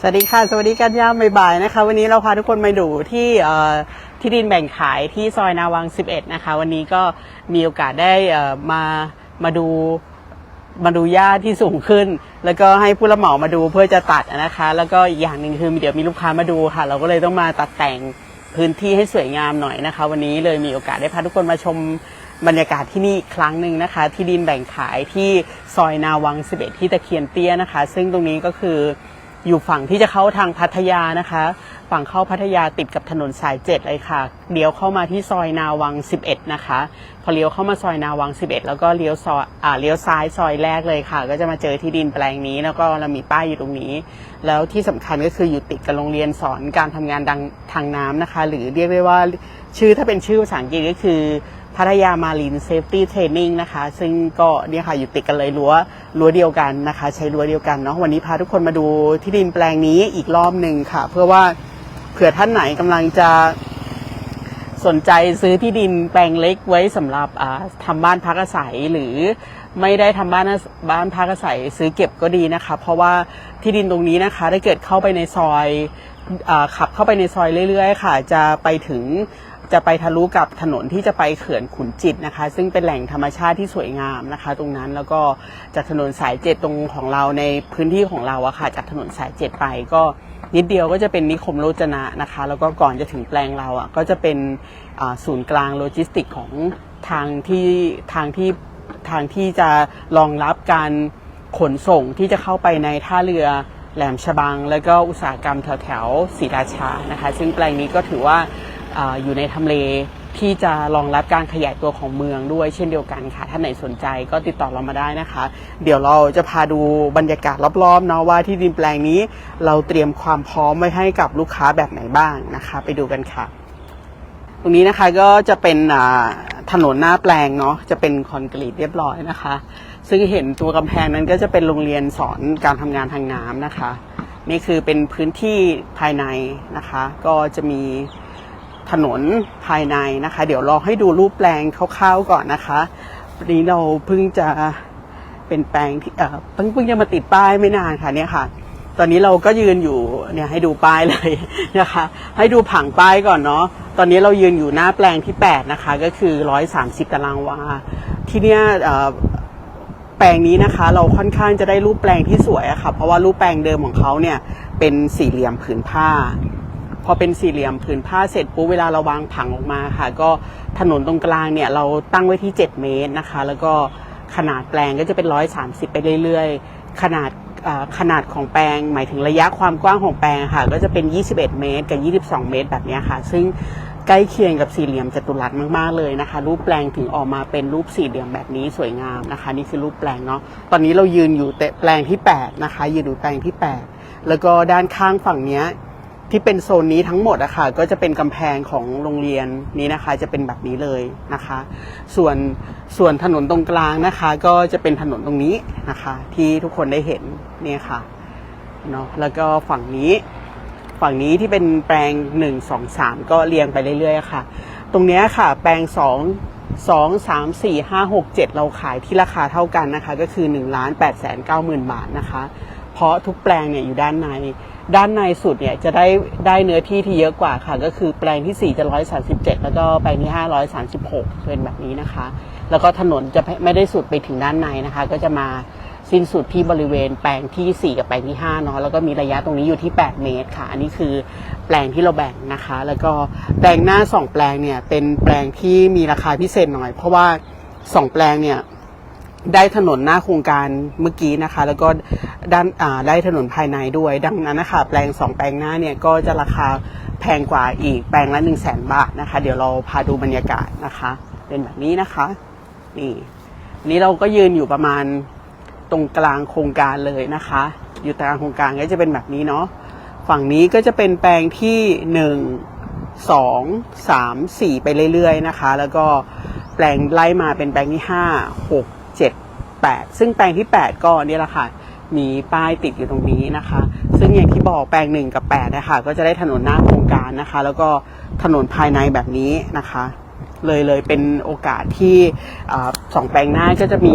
สวัสดีค่ะ สวัสดีกันยามบ่ายๆนะคะ วันนี้เราพาทุกคนมาดูที่ที่ดินแบ่งขายที่ซอยนาวัง 11 นะคะ วันนี้ก็มีโอกาสได้มามาดูมาดูหญ้าที่สูงขึ้น แล้วก็ให้ผู้รับเหมามาดูเพื่อจะตัดนะคะ แล้วก็อีกอย่างหนึ่งคือเดี๋ยวมีลูกค้ามาดูค่ะ เราก็เลยต้องมาตัดแต่งพื้นที่ให้สวยงามหน่อยนะคะ วันนี้เลยมีโอกาสได้พาทุกคนมาชมบรรยากาศที่นี่อีกครั้งหนึ่งนะคะ ที่ดินแบ่งขายที่ซอยนาวัง 11 ที่ตะเคียนเตี้ยนะคะ ซึ่งตรงนี้ก็คือ อยู่ฝั่งที่จะเข้าทางพัทยานะคะ ฝั่งเข้าพัทยาติดกับถนนสายเจ็ดเลยค่ะเลี้ยวเข้ามาที่ซอยนาวัง 11 นะคะ พอเลี้ยวเข้ามาซอยนาวัง 11 แล้วก็เลี้ยวซอยอ่าเลี้ยวซ้ายซอยแรกเลยค่ะ ก็จะมาเจอที่ดินแปลงนี้ แล้วก็เรามีป้ายอยู่ตรงนี้ แล้วที่สำคัญก็คืออยู่ติดกับโรงเรียนสอนการทำงานดังทางน้ำนะคะ หรือเรียกได้ว่าชื่อถ้าเป็นชื่อภาษาอังกฤษก็คือ พัทยามารีนเซฟตี้เทรนนิ่งนะคะ ซึ่งก็เนี่ยค่ะอยู่ติดกันเลยรั้วรั้วเดียวกันนะคะ ใช้รั้วเดียวกันเนาะวันนี้พาทุกคนมาดูที่ดินแปลงนี้อีกรอบหนึ่งค่ะ เพื่อว่าเผื่อท่านไหนกำลังจะสนใจซื้อที่ดินแปลงเล็กไว้สำหรับอ่าทำบ้านพักอาศัยหรือไม่ได้ทำบ้านบ้านพักอาศัยซื้อเก็บก็ดีนะคะ เพราะว่าที่ดินตรงนี้นะคะถ้าเกิดเข้าไปในซอยอขับเข้าไปในซอยเรื่อย ๆ ค่ะ จะไปถึง จะไปทะลุกับถนนที่จะไปเขื่อนขุนจิตนะคะ ซึ่งเป็นแหล่งธรรมชาติที่สวยงามนะคะ ตรงนั้นแล้วก็จากถนนสายเจ็ดตรงของเราในพื้นที่ของเราอะค่ะจากถนนสายเจ็ดไปก็นิดเดียวก็จะเป็นนิคมโรจนะนะคะ แล้วก็ก่อนจะถึงแปลงเราอะก็จะเป็นศูนย์กลางโลจิสติกของทางที่ทางที่ทางที่จะรองรับการขนส่งที่จะเข้าไปในท่าเรือแหลมฉบัง แล้วก็อุตสาหกรรมแถวแถวศรีราชานะคะ ซึ่งแปลงนี้ก็ถือว่า อยู่ในทำเลที่จะรองรับการขยายตัวของเมืองด้วยเช่นเดียวกันค่ะ ท่านไหนสนใจก็ติดต่อเรามาได้นะคะ เดี๋ยวเราจะพาดูบรรยากาศรอบๆเนาะว่าที่ดินแปลงนี้เราเตรียมความพร้อมไว้ให้กับลูกค้าแบบไหนบ้างนะคะ ไปดูกันค่ะ ตรงนี้นะคะก็จะเป็นถนนหน้าแปลงเนาะจะเป็นคอนกรีตเรียบร้อยนะคะ ซึ่งเห็นตัวกำแพงนั้นก็จะเป็นโรงเรียนสอนการทำงานทางน้ำนะคะ นี่คือเป็นพื้นที่ภายในนะคะ ก็จะมี ถนนภายในนะคะ เดี๋ยวลองให้ดูรูปแปลงคร่าวๆก่อนนะคะวันนี้เราเพิ่งจะเป็นแปลงที่เออเพิ่งเพิ่งจะมาติดป้ายไม่นานค่ะเนี่ยค่ะ ตอนนี้เราก็ยืนอยู่เนี่ยให้ดูป้ายเลยนะคะ ให้ดูผังป้ายก่อนเนาะตอนนี้เรายืนอยู่หน้าแปลงที่ 8 นะคะ ก็คือ 130 ตารางวา ที่เนี่ยแปลงนี้นะคะ เราค่อนข้างจะได้รูปแปลงที่สวยอะค่ะ เพราะว่ารูปแปลงเดิมของเขาเนี่ยเป็นสี่เหลี่ยมผืนผ้า อเป็นสี่เหลี่ยมผืนผ้าเสร็จปุ๊บเวลาเราวางผังออกมาค่ะ ก็ถนนตรงกลางเนี่ยเราตั้งไว้ที่ 7 เมตรนะคะ แล้วก็ขนาดแปลงก็จะเป็น 130 ไปเรื่อยๆ ขนาดขนาดของแปลง หมายถึงระยะความกว้างของแปลงค่ะ ก็จะเป็น 21 เมตร กับ 22 เมตรแบบนี้ค่ะ ซึ่งใกล้เคียงกับสี่เหลี่ยมจัตุรัสมากๆเลยนะคะ รูปแปลงถึงออกมาเป็นรูปสี่เหลี่ยมแบบนี้สวยงามนะคะ นี่คือรูปแปลงเนาะตอนนี้เรายืนอยู่แต่แปลงที่ 8 นะคะยืนอยู่แปลงที่ 8 แล้วก็ด้านข้างฝั่งเนี้ย ที่เป็นโซนนี้ทั้งหมดอะค่ะก็จะเป็นกำแพงของโรงเรียนนี้นะคะ จะเป็นแบบนี้เลยนะคะ ส่วนส่วนถนนตรงกลางนะคะ ก็จะเป็นถนนตรงนี้นะคะ ที่ทุกคนได้เห็นเนี่ยค่ะเนาะแล้วก็ฝั่งนี้ฝั่งนี้ที่เป็นแปลงหนึ่งสองสามก็เรียงไปเรื่อยๆะค่ะ ตรงเนี้ยค่ะ แปลงสองสองสามสี่ห้าหกเจ็ดเราขายที่ราคาเท่ากันนะคะ ก็คือหนึ่งล้านแปดแสนเก้าหมื่นบาทนะคะ เพราะทุกแปลงเนี่ยอยู่ด้านใน ด้านในสุดเนี่ยจะได้ได้เนื้อที่ที่เยอะกว่าค่ะ ก็คือแปลงที่ 4 จะ 137 แล้วก็แปลงที่ 536 เป็นแบบนี้นะคะ แล้วก็ถนนจะไม่ได้สุดไปถึงด้านในนะคะ ก็จะมาสิ้นสุดที่บริเวณแปลงที่ 4 กับแปลงที่ 5 เนาะแล้วก็มีระยะตรงนี้อยู่ที่ 8 เมตรค่ะ อันนี้คือแปลงที่เราแบ่งนะคะ แล้วก็แปลงหน้า 2 แปลงเนี่ยเป็นแปลงที่มีราคาพิเศษหน่อย เพราะว่า 2 แปลงเนี่ย ได้ถนนหน้าโครงการเมื่อกี้นะคะ แล้วก็ด้านได้ถนนภายในด้วย ดังนั้นนะคะแปลงสองแปลงหน้าเนี่ยก็จะราคาแพงกว่าอีกแปลงละหนึ่งแสนบาทนะคะ เดี๋ยวเราพาดูบรรยากาศนะคะ เป็นแบบนี้นะคะ นี่นนี้เราก็ยืนอยู่ประมาณตรงกลางโครงการเลยนะคะ อยู่กลางโครงการก็จะเป็นแบบนี้เนาะฝั่งนี้ก็จะเป็นแปลงที่หนึ่งสองสามสี่ไปเรื่อยๆนะคะ แล้วก็แปลงไล่มาเป็นแปลงที่ห้าหก เจ็ดแปดซึ่งแปลงที่แปดก็เนี่ยแหละค่ะมีป้ายติดอยู่ตรงนี้นะคะ ซึ่งอย่างที่บอกแปลงหนึ่งกับแปดนะคะก็จะได้ถนนหน้าโครงการนะคะ แล้วก็ถนนภายในแบบนี้นะคะ เลยเลยเป็นโอกาสที่สองแปลงหน้าก็จะมี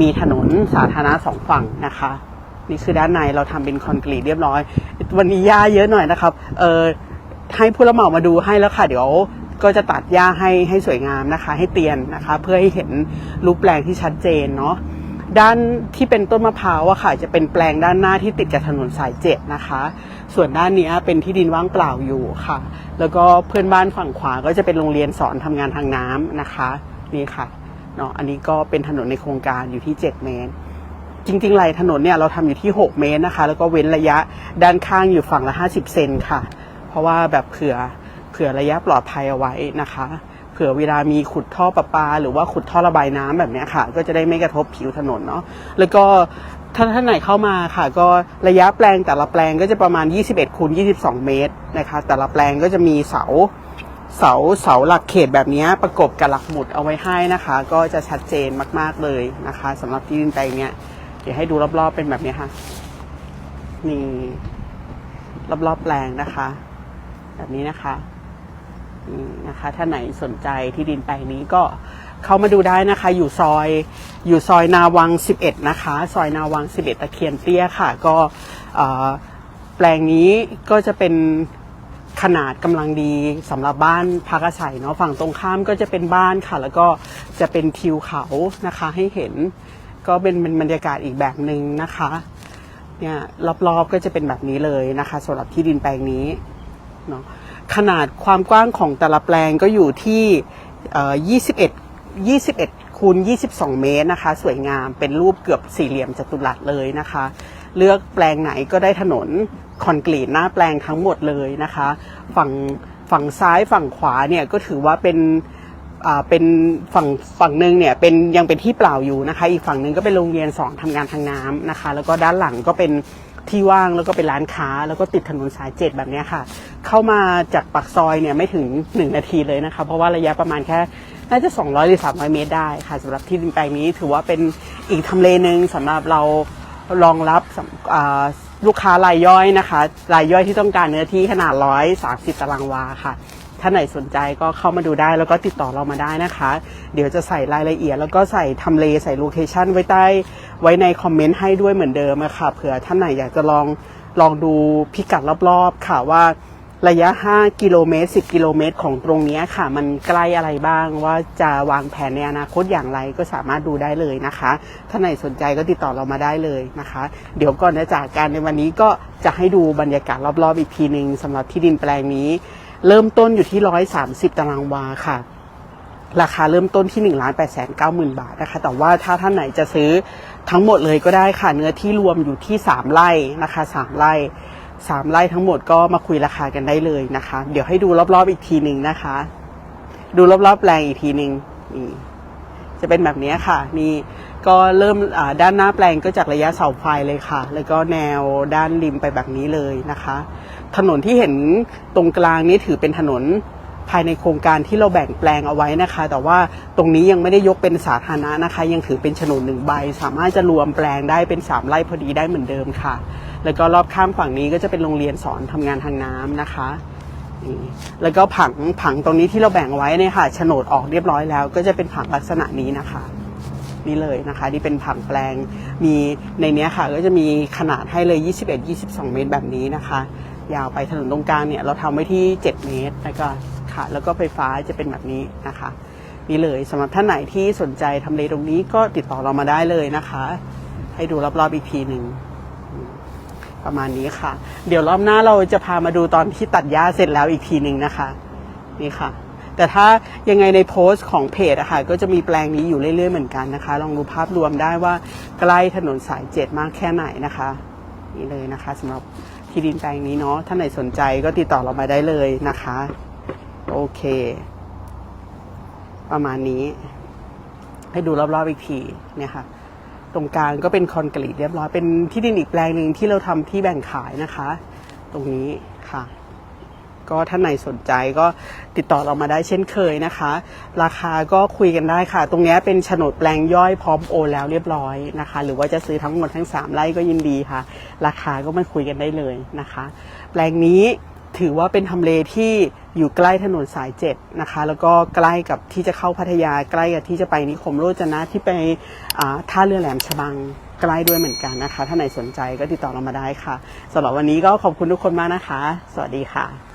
มีถนนสาธารณะสองฝั่งนะคะ นี่คือด้านในเราทำเป็นคอนกรีตเรียบร้อย วันนี้หญ้าเยอะหน่อยนะครับเออให้ผู้รับเหมามาดูให้แล้วค่ะ เดี๋ยว ก็จะตัดหญ้าให้ให้สวยงามนะคะ ให้เตียนนะคะ เพื่อให้เห็นรูปแปลงที่ชัดเจนเนาะด้านที่เป็นต้นมะพร้าวอะค่ะ จะเป็นแปลงด้านหน้าที่ติดกับถนนสายเจ็ดนะคะ ส่วนด้านนี้เป็นที่ดินว่างเปล่าอยู่ค่ะ แล้วก็เพื่อนบ้านฝั่งขวาก็จะเป็นโรงเรียนสอนทำงานทางน้ำนะคะนี่ค่ะเนาะอันนี้ก็เป็นถนนในโครงการอยู่ที่ 7 เมตร จริงๆไหลถนนเนี่ยเราทำอยู่ที่ 6 เมตรนะคะ แล้วก็เว้นระยะด้านข้างอยู่ฝั่งละ 50 เซนค่ะ เพราะว่าแบบเผื่อ ผื่อระยะปลอดภัยเอาไว้นะคะ เผื่อเวลามีขุดท่อประปา หรือว่าขุดท่อระบายน้ำแบบนี้ค่ะ ก็จะได้ไม่กระทบผิวถนนเนาะแล้วก็ถ้าท่านไหนเข้ามาค่ะ ก็ระยะแปลงแต่ละแปลงก็จะประมาณ 21คูณ22 เมตรนะคะ แต่ละแปลงก็จะมีเสาเสาเสาหลักเขตแบบนี้ประกบกับหลักหมุดเอาไว้ให้นะคะ ก็จะชัดเจนมาก ๆเลยนะคะสำหรับที่ดินแปลงเนี้ยเดี๋ยวให้ดูรอบๆเป็นแบบนี้ค่ะนี่รอบๆแปลงนะคะ แบบนี้นะคะ นะคะถ้าไหนสนใจที่ดินแปลงนี้ก็เข้ามาดูได้นะคะ อยู่ซอยอยู่ซอยนาวัง 11 นะคะ ซอยนาวัง 11 ตะเคียนเตี้ยค่ะ ก็แปลงนี้ก็จะเป็นขนาดกำลังดีสำหรับบ้านพักอาศัยเนาะฝั่งตรงข้ามก็จะเป็นบ้านค่ะ แล้วก็จะเป็นทิวเขานะคะให้เห็นก็เป็นเป็นบรรยากาศอีกแบบหนึ่งนะคะเนี่ยรอบๆก็จะเป็นแบบนี้เลยนะคะสำหรับที่ดินแปลงนี้เนาะ ขนาดความกว้างของแต่ละแปลงก็อยู่ที่ 21 21 คูณ 22 เมตรนะคะ สวยงามเป็นรูปเกือบสี่เหลี่ยมจัตุรัสเลยนะคะ เลือกแปลงไหนก็ได้ถนนคอนกรีตหน้าแปลงทั้งหมดเลยนะคะ ฝั่งฝั่งซ้ายฝั่งขวาเนี่ยก็ถือว่าเป็นเป็นฝั่งฝั่งหนึ่งเนี่ยเป็นยังเป็นที่เปล่าอยู่นะคะ อีกฝั่งหนึ่งก็เป็นโรงเรียนสอนทำงานทางน้ำนะคะ แล้วก็ด้านหลังก็เป็น ที่ว่างแล้วก็เป็นร้านค้า แล้วก็ติดถนนสายเจ็ดแบบนี้ค่ะ เข้ามาจากปากซอยเนี่ยไม่ถึง 1 นาทีเลยนะคะ เพราะว่าระยะประมาณแค่น่าจะ 200 หรือ 300 เมตรได้ค่ะสำหรับที่ดินแปลงนี้ถือว่าเป็นอีกทำเลหนึ่งสำหรับเรารองรับลูกค้ารายย่อยนะคะ รายย่อยที่ต้องการเนื้อที่ขนาด 130 ตารางวาค่ะ ถ้านไหนสนใจก็เข้ามาดูได้แล้วก็ติดต่อเรามาได้นะคะ เดี๋ยวจะใส่รายละเอียด แล้วก็ใส่ทำเลใส่โลเคชันไว้ใต้ไว้ในคอมเมนต์ให้ด้วยเหมือนเดิมอะค่ะเผื่อท่านไหนอยากจะลองลองดูพิกัดรอบๆ ค่ะว่าระยะ 5 กิโลเมตร 10 กิโลเมตรของตรงนี้ค่ะ มันใกล้อะไรบ้างว่าจะวางแผนในอนาคตอย่างไรก็สามารถดูได้เลยนะคะ ถ้าไหนสนใจก็ติดต่อเรามาได้เลยนะคะ เดี๋ยวก่อนจะจากการในวันนี้ก็จะให้ดูบรรยากาศรอบๆอีกทีหนึ่งสำหรับที่ดินแปลงนี้ เริ่มต้นอยู่ที่130ตารางวาค่ะ ราคาเริ่มต้นที่1 8 9 0 0 0 0บาทนะคะ แต่ว่าถ้าท่านไหนจะซื้อทั้งหมดเลยก็ได้ค่ะ เนื้อที่รวมอยู่ที่3ไร่นะคะ3ไร่3ไร่ทั้งหมดก็มาคุยราคากันได้เลยนะคะ เดี๋ยวให้ดูรอบๆอีกทีหนึ่งนะคะ ดูรอบๆแปลงอีกทีหนึ่งนี่จะเป็นแบบนี้ค่ะนี่ก็เริ่มด้านหน้าแปลงก็จากระยะเสาไฟเลยค่ะ แล้วก็แนวด้านริมไปแบบนี้เลยนะคะ ถนนที่เห็นตรงกลางนี้ถือเป็นถนนภายในโครงการที่เราแบ่งแปลงเอาไว้นะคะ แต่ว่าตรงนี้ยังไม่ได้ยกเป็นสาธารณะนะคะ ยังถือเป็นโฉนดหนึ่งใบ สามารถจะรวมแปลงได้เป็นสามไร่พอดีได้เหมือนเดิมค่ะ แล้วก็รอบข้างฝั่งนี้ก็จะเป็นโรงเรียนสอนทำงานทางน้ำนะคะนี่แล้วก็ผังผังตรงนี้ที่เราแบ่งไว้เนี่ยค่ะโฉนดออกเรียบร้อยแล้ว ก็จะเป็นผังลักษณะนี้นะคะนี่เลยนะคะนี่เป็นผังแปลงมีในเนี้ยค่ะ ก็จะมีขนาดให้เลย 21 22 เมตรแบบนี้นะคะ ยาวไปถนนตรงกลางเนี่ยเราทำไว้ที่ 7 เมตรแล้วก็ค่ะแล้วก็ไฟฟ้าจะเป็นแบบนี้นะคะนี่เลยสำหรับท่านไหนที่สนใจทำเลตรงนี้ก็ติดต่อเรามาได้เลยนะคะ ให้ดูรอบๆอีกทีหนึ่งประมาณนี้ค่ะ เดี๋ยวรอบหน้าเราจะพามาดูตอนที่ตัดหญ้าเสร็จแล้วอีกทีหนึ่งนะคะ นี่ค่ะ แต่ถ้ายังไงในโพสต์ของเพจอะค่ะก็จะมีแปลงนี้อยู่เรื่อยๆเหมือนกันนะคะ ลองดูภาพรวมได้ว่าใกล้ถนนสายเจ็ดมากแค่ไหนนะคะ นี่เลยนะคะสำหรับ ที่ดินแปลงนี้เนาะ ท่านไหนสนใจก็ติดต่อเรามาได้เลยนะคะ โอเค ประมาณนี้ ให้ดูรอบๆอีกทีเนี่ยค่ะ ตรงกลางก็เป็นคอนกรีตเรียบร้อย เป็นที่ดินอีกแปลงหนึ่งที่เราทำที่แบ่งขายนะคะ ตรงนี้ค่ะ ก็ท่านไหนสนใจก็ติดต่อเรามาได้เช่นเคยนะคะ ราคาก็คุยกันได้ค่ะ ตรงนี้เป็นโฉนดแปลงย่อยพร้อมโอนแล้วเรียบร้อยนะคะ หรือว่าจะซื้อทั้งหมดทั้ง 3ไร่ก็ยินดีค่ะ ราคาก็มาคุยกันได้เลยนะคะ แปลงนี้ถือว่าเป็นทำเลที่อยู่ใกล้ถนนสายเจ็ดนะคะ แล้วก็ใกล้กับที่จะเข้าพัทยาใกล้กับที่จะไปนิคมโรจนะที่ไปท่าเรือแหลมฉบังใกล้ด้วยเหมือนกันนะคะ ถ้าไหนสนใจก็ติดต่อเรามาได้ค่ะสำหรับวันนี้ก็ขอบคุณทุกคนมากนะคะ สวัสดีค่ะ